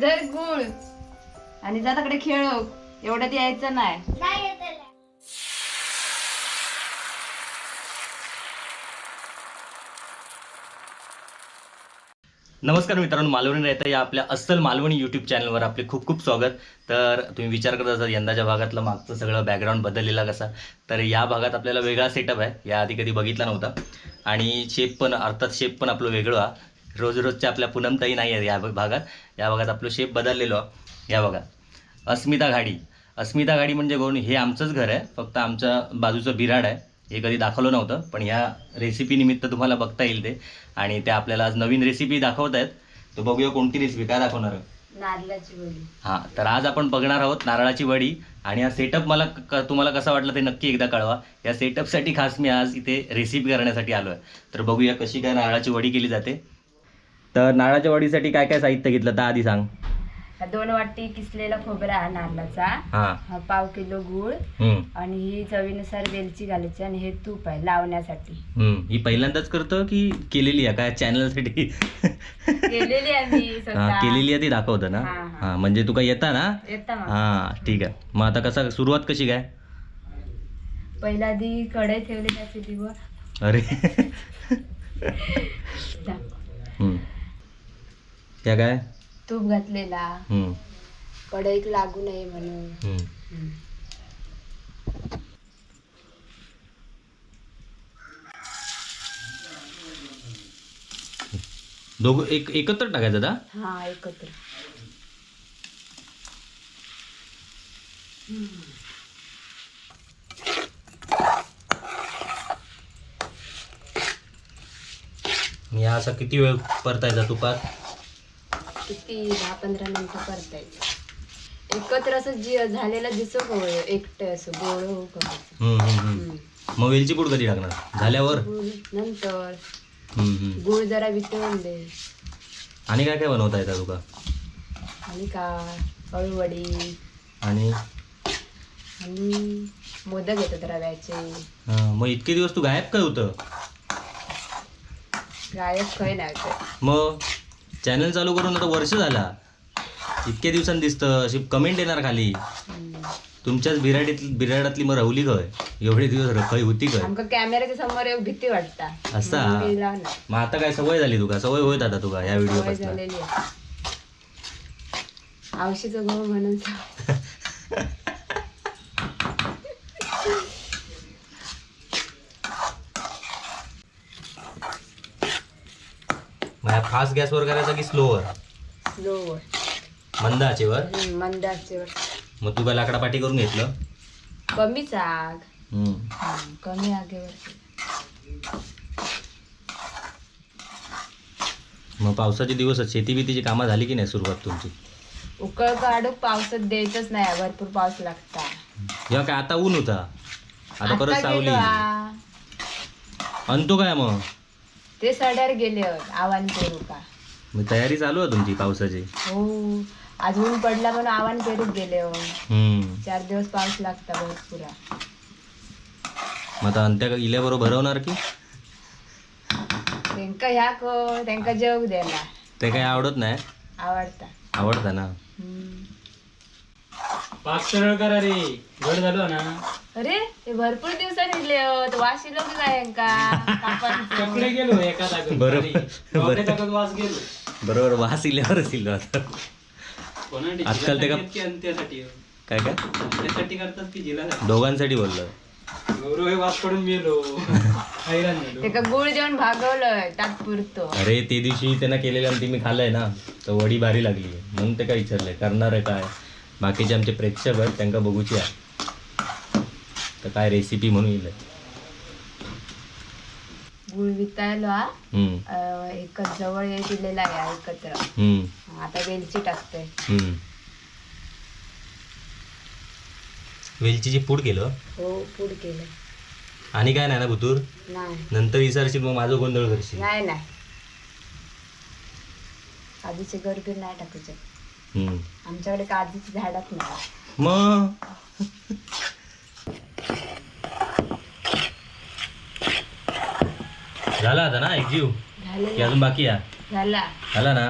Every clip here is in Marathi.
धर गुळ. आणि जा तिकडे खेळ. एवढ्यात यायचं नाही. नमस्कार मित्रांनो मालवणी राहता या आपल्या अस्सल मालवणी यूट्यूब चॅनलवर आपले खूप खूप स्वागत. तर तुम्ही विचार करत असाल यंदाच्या भागातलं मागचं सगळं बॅकग्राऊंड बदललेला कसा? तर या भागात आपल्याला वेगळा सेटअप आहे. या आधी कधी बघितला नव्हता. आणि शेप पण अर्थात शेप पण आपलं वेगळं. आहे रोज रोजच्या आपल्या पूनमताई नाही आहेत या भागात. या भागात आपलं शेप बदललेलो आहे. या भागात अस्मिता घाडी. अस्मिता घाडी म्हणजे कोण? हे आमचंच घर आहे. फक्त आमच्या बाजूचं बिराड आहे. हे कधी दाखवलं नव्हतं पण ह्या रेसिपी निमित्त तुम्हाला बघता येईल ते. आणि ते आपल्याला आज नवीन रेसिपी दाखवत आहेत. तर बघूया कोणती रेसिपी काय दाखवणार आहे? नारळाची वडी. हां तर आज आपण बघणार आहोत नारळाची वडी. आणि हा सेटअप मला तुम्हाला कसा वाटला ते नक्की एकदा कळवा. या सेटअपसाठी खास मी आज इथे रेसिपी करण्यासाठी आलो आहे तर बघूया कशी काय नारळाची वडी केली जाते. तर नारळाच्या वडीसाठी काय काय साहित्य घेतलं? तर आधी सांग. दोन वाटी किसलेला खोबरा नारळाचा. हां. हा पाव किलो गुळ. हम्म, आणि ही चवीनुसार वेलची घालायची आणि हे तूप आहे लावण्यासाठी. हम्म. ही पहिल्यांदाच करतो की केलेली आहे? काय चॅनलसाठी केलेली आहे मी हां स्वतः केलेली आहे ती दाखवतं ना? हां, हां. हां म्हणजे तुका येता ना? येता मग. हां ठीक आहे. मग आता कसा सुरुवात कशी काय? पहिला आधी कढई ठेवली त्या चुलीवर अरे. हम्म. त्या काय? तूप घातलेला. हम्म, कढईत लागू नये म्हणून. हम्म. हम्म. दोघं एक एकत्र टाकायचं आता? हा एकत्र. आणि हा असा किती वेळ परतायचा तुपात? किती दहा पंधरा मिनिटं परतायचं एकत्र असं जी झालेलं दिसो गोळ एकटं असं गोळ करायचं. हम्म, हम्म, हम्म. हम्म. मग वेलची पूड कधी टाकणार? झाल्यावर? गुळ नंतर. हम्म, हम्म. गुळ जरा वितळून दे. आणि काय काय बनवता येतं तुका? आणि काय? अळूवडी आणि? आणि मोदक येतात रव्याचे. हा, मग इतके दिवस तू गायब काय होतं? गायब खय नाही ते मग? चॅनल चालू करून आता वर्ष झाला. इतक्या दिवसांनी दिसतं. अशी कमेंट येणार खाली. तुमच्याच बिराडीत बिराडातली मग राहुली खय? एवढे दिवस रखय होती आमका कॅमेऱ्याच्या समोर भीती वाटता. असा? म्हणून गेला ना. मग आता काय सवय झाली तुका? सवय होत आता तुका या व्हिडिओ सवय झालेली आहे. आवशीचं गहू म्हणून फास्ट गॅसवर करायचा की स्लोवर स्लोवर मंद आचेवर मंद आचेवर मग तू काय लाकडा पाठी करून घेतलं? कमीच आग कमी आगेवर. मग पावसाचे दिवस शेती बितीची कामं झाली की नाही सुरुवात तुमची? उकळ काढूक पावसात द्यायचंच नाही. भरपूर पाऊस लागता. जेव्हा काय आता ऊन होता. आता परत सावली. आणतो काय मग? ते सड्यार गेले आव्हान करू का मग तयारी चालू आहे तुमची पावसाची? हो आज ऊन पडला म्हणून आव्हान करूक गेले हो. हम्म. चार दिवस पाऊस लागता भरपूर. मग आता अंत्या इल्याबरोबर भरवणार की? त्यांका ह्या को त्यांका जेवू द्यायला. ते काही आवडत नाही? आवडता. आवडतं ना? हम्म. पाक सरळ करा रे. घड झालो ना. अरे ते भरपूर दिवसांनी हो. वाशी लोक गेलो एका जागेवर बरोबर. खाली. बापरे जागेत वास गेलो. बरोबर वास इल्यावरच इल्लो आता. कोणासाठी? आजकाल ते का- काय काय? त्यासाठी करतात की दोघांसाठी बोललो. गौरव हे वास पडून मेलो हैराण झालो ते का गुळ देऊन भागवलंय तात्पुरतो अरे ते दिवशी त्यांना केलेलं आणि ती मी खाल्लंय ना तर वडी भारी लागली. म्हणून ते काय विचारलंय? करणार आहे काय? बाकीचे आमचे प्रेक्षक आहेत त्यांना बघूची आहे. तर काय रेसिपी म्हणून येईल. गुळ अं, एकच जवळ दिलेला आहे एकत्र. आता वेलची टाकते. वेलचीची पूड केलं. हो पूड केलं. आणि काय नाही ना नाही. नंतर विचारशील मग माझं गोंधळ करशील. नाही नाही. काजूचे गरबीर नाही टाकायचे. आमच्याकडे काजूची झाडच नाही. मग? झाला आता ना एक जीव? की अजून बाकी आहे? झाला. झाला ना.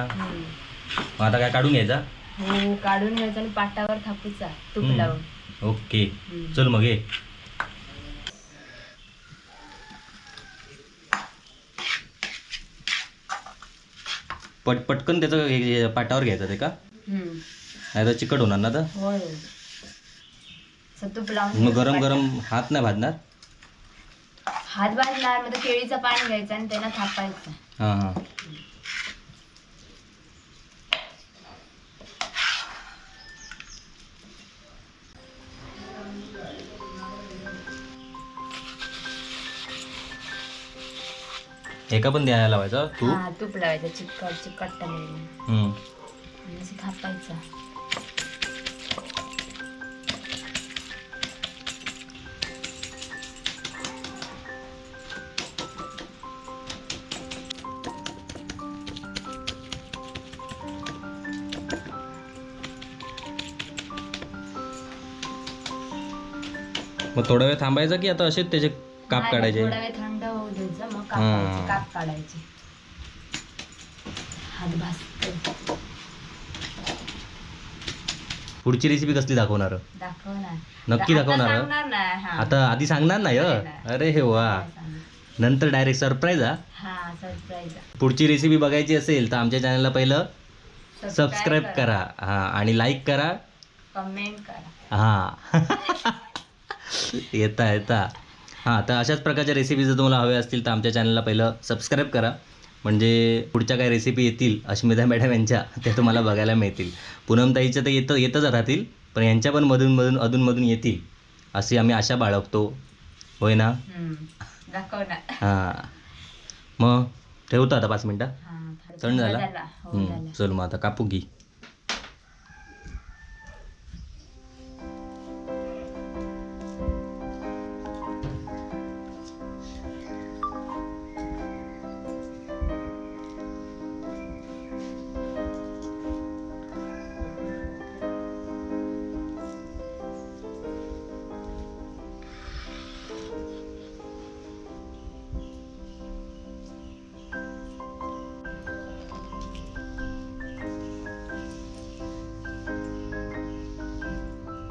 मग आता काय काढून घ्यायचा? हो काढून घ्यायचा आणि पाटावर थापूचा तूप. लावून. ओके. चल मग ये. पट पटकन त्याचं पाटावर घ्यायचं ते का. नाही तर चिकट होणार ना तर? होय. असं तूप लावून मग गरम गरम हात नाही भाजणार. हात भाजणार मग केळीचं पाणी घ्यायचं आणि त्यांना थापायचं. हां हां. एका पण द्यायला लावायचा तू? हा तूप लावायचं. चिकट चिकट हम्म. असं थापायचं मग थोडा वेळ थांबायचा की आता असेच त्याचे काप काढायचे? थोडा वेळ थंड होऊ द्यायचं मग काप काढायचे. हात पुढची रेसिपी कसली दाखवणार? नक्की दाखवणार? आता आधी सांगणार नाही हं? अरे हे वा. नंतर डायरेक्ट सरप्राईज हा? हा सरप्राईज पुढची रेसिपी बघायची असेल तर आमच्या चॅनलला पहिलं सबस्क्राईब करा. हा आणि लाईक करा. कमेंट करा. हा. येता येता. हां तर अशाच प्रकारच्या रेसिपी जर तुम्हाला हव्या असतील तर आमच्या चॅनलला पहिलं सबस्क्राईब करा. म्हणजे पुढच्या काही रेसिपी येतील अश्मिता मॅडम यांच्या त्या तुम्हाला बघायला मिळतील. पूनमताईच्या तर येतं येतच राहतील पण यांच्या पण मधून मधून अधूनमधून येतील. अशी आम्ही आशा बाळगतो. होय ना? हां. मग ठेवतो आता पाच मिनटं. हा थोडं झाला? हो झाला. चल मग आता कापू घी.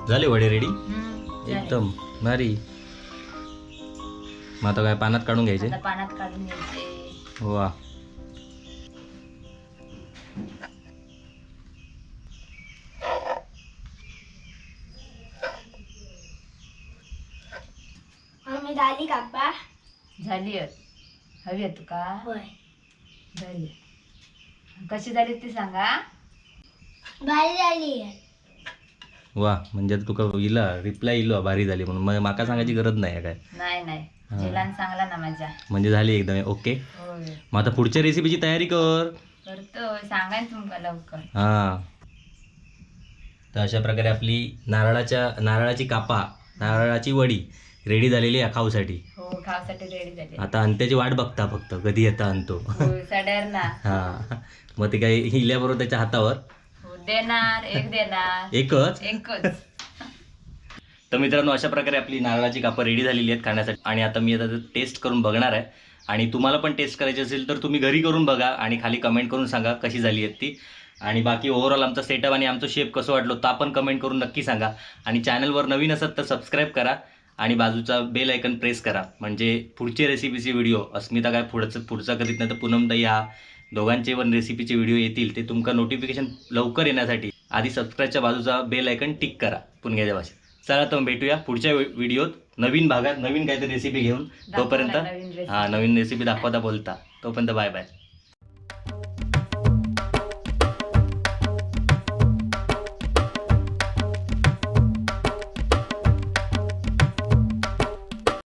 झाले वडे रेडी. एकदम. भारी. मग आता काय पानात काढून घ्यायचे? आता पाण्यात काढून घ्यायचे. वा. आम्ही झाली कापा. झाली. हवी आहे तुका होय. झाली कशी झाली ती सांगा. भारी झाली वा म्हणजे तुका इला रिप्लाय इलो भारी झाली म्हणून. मग माका सांगायची गरज नाही आहे काय? नाही नाही. हा. जेलान सांगला ना माझ्या. म्हणजे झाली एकदम ओके. मग आता पुढच्या रेसिपीची तयारी कर. करतो सांगा तुमका लवकर. हां. तर अशा प्रकारे आपली नारळाच्या नारळाची कापा नारळाची वडी रेडी झालेली आहे खाऊसाठी. हो खावसाठी रेडी झाली. आता अंत्याची वाट बघता फक्त कधी येता आणतो. होय सड्यार ना. हां. मग ते काही हिल्याबरोबर त्याच्या हातावर हो देणार एक देणार. एकच? एकच. तर मित्रांनो अशा प्रकारे आपली नारळाची कापं रेडी झालेली आहेत खाण्यासाठी. आणि आता मी आता टेस्ट करून बघणार आहे. आणि तुम्हाला पण टेस्ट करायची असेल तर तुम्ही घरी करून बघा आणि खाली कमेंट करून सांगा कशी झाली आहेत ती. आणि बाकी ओव्हरऑल आमचा सेटअप आणि आमचं शेप कसं वाटलं तो आपण कमेंट करून नक्की सांगा. आणि चॅनलवर नवीन असत तर सबस्क्राईब करा. आणि बाजूचा बेल आयकन प्रेस करा. म्हणजे पुढचे रेसिपीचे व्हिडिओ अस्मिता काय पुढचं पुढचा करीत नाही तर पूनमताई हा. दोघांचे पण रेसिपीचे व्हिडिओ येतील ते तुमका नोटिफिकेशन लवकर येण्यासाठी आधी सबस्क्राईबच्या बाजूचा बेल आयकन टिक करा पुणग्याच्या भाषेत चला तर मग भेटूया पुढच्या व्हि- व्हिडिओत नवीन भागात नवीन काहीतरी रेसिपी घेऊन. तोपर्यंत. हा नवीन रेसिपी दाखवता बोलता. तोपर्यंत बाय बाय